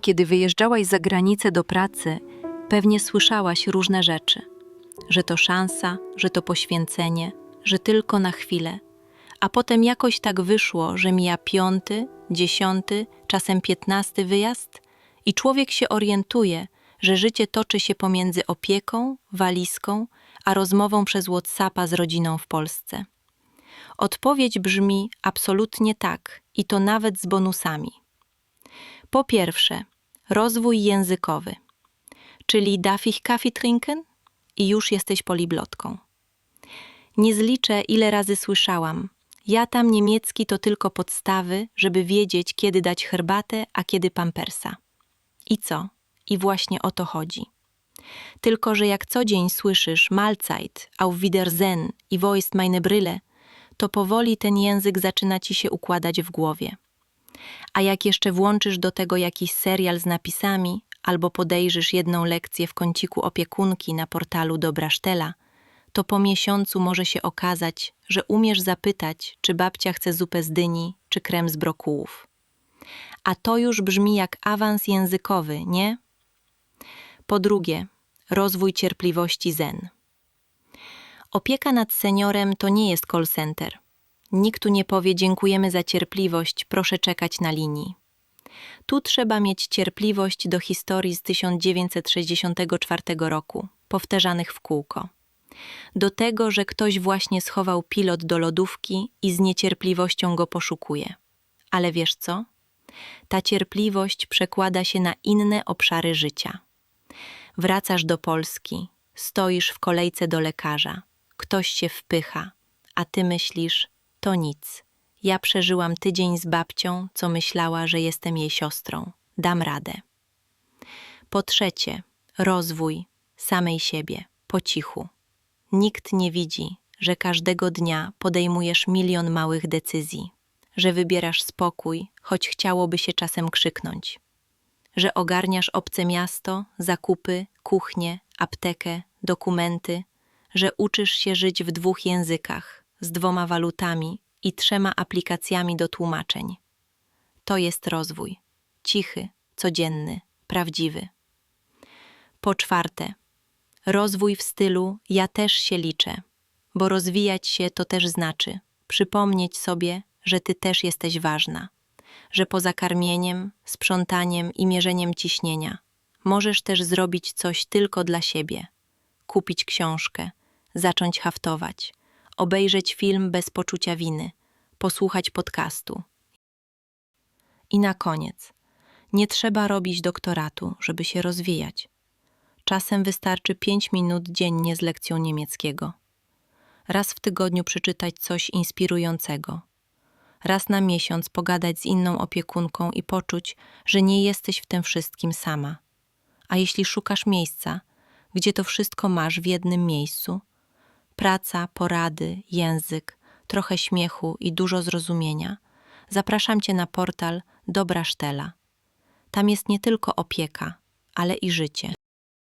Kiedy wyjeżdżałaś za granicę do pracy, pewnie słyszałaś różne rzeczy: że to szansa, że to poświęcenie, że tylko na chwilę. A potem jakoś tak wyszło, że mija piąty, dziesiąty, czasem piętnasty wyjazd i człowiek się orientuje, że życie toczy się pomiędzy opieką, walizką, a rozmową przez WhatsAppa z rodziną w Polsce. Odpowiedź brzmi absolutnie tak, i to nawet z bonusami. Po pierwsze, rozwój językowy, czyli darf ich Kaffee trinken? I już jesteś poliglotką. Nie zliczę, ile razy słyszałam. Ja tam niemiecki to tylko podstawy, żeby wiedzieć, kiedy dać herbatę, a kiedy pampersa. I co? I właśnie o to chodzi. Tylko, że jak co dzień słyszysz Mahlzeit, auf Wiedersehen i wo ist meine Brille, to powoli ten język zaczyna ci się układać w głowie. A jak jeszcze włączysz do tego jakiś serial z napisami, albo podejrzysz jedną lekcję w kąciku opiekunki na portalu Dobra Sztela, to po miesiącu może się okazać, że umiesz zapytać, czy babcia chce zupę z dyni, czy krem z brokułów. A to już brzmi jak awans językowy, nie? Po drugie, rozwój cierpliwości zen. Opieka nad seniorem to nie jest call center. Nikt tu nie powie dziękujemy za cierpliwość, proszę czekać na linii. Tu trzeba mieć cierpliwość do historii z 1964 roku, powtarzanych w kółko. Do tego, że ktoś właśnie schował pilot do lodówki i z niecierpliwością go poszukuje. Ale wiesz co? Ta cierpliwość przekłada się na inne obszary życia. Wracasz do Polski, stoisz w kolejce do lekarza, ktoś się wpycha, a ty myślisz, to nic. Ja przeżyłam tydzień z babcią, co myślała, że jestem jej siostrą. Dam radę. Po trzecie, rozwój samej siebie, po cichu. Nikt nie widzi, że każdego dnia podejmujesz milion małych decyzji, że wybierasz spokój, choć chciałoby się czasem krzyknąć, że ogarniasz obce miasto, zakupy, kuchnię, aptekę, dokumenty, że uczysz się żyć w dwóch językach, z dwoma walutami i trzema aplikacjami do tłumaczeń. To jest rozwój. Cichy, codzienny, prawdziwy. Po czwarte, rozwój w stylu ja też się liczę, bo rozwijać się to też znaczy przypomnieć sobie, że ty też jesteś ważna, że poza karmieniem, sprzątaniem i mierzeniem ciśnienia możesz też zrobić coś tylko dla siebie. Kupić książkę, zacząć haftować, obejrzeć film bez poczucia winy, posłuchać podcastu. I na koniec, nie trzeba robić doktoratu, żeby się rozwijać. Czasem wystarczy 5 minut dziennie z lekcją niemieckiego. Raz w tygodniu przeczytać coś inspirującego. Raz na miesiąc pogadać z inną opiekunką i poczuć, że nie jesteś w tym wszystkim sama. A jeśli szukasz miejsca, gdzie to wszystko masz w jednym miejscu, praca, porady, język, trochę śmiechu i dużo zrozumienia, zapraszam Cię na portal Dobra Sztela. Tam jest nie tylko opieka, ale i życie.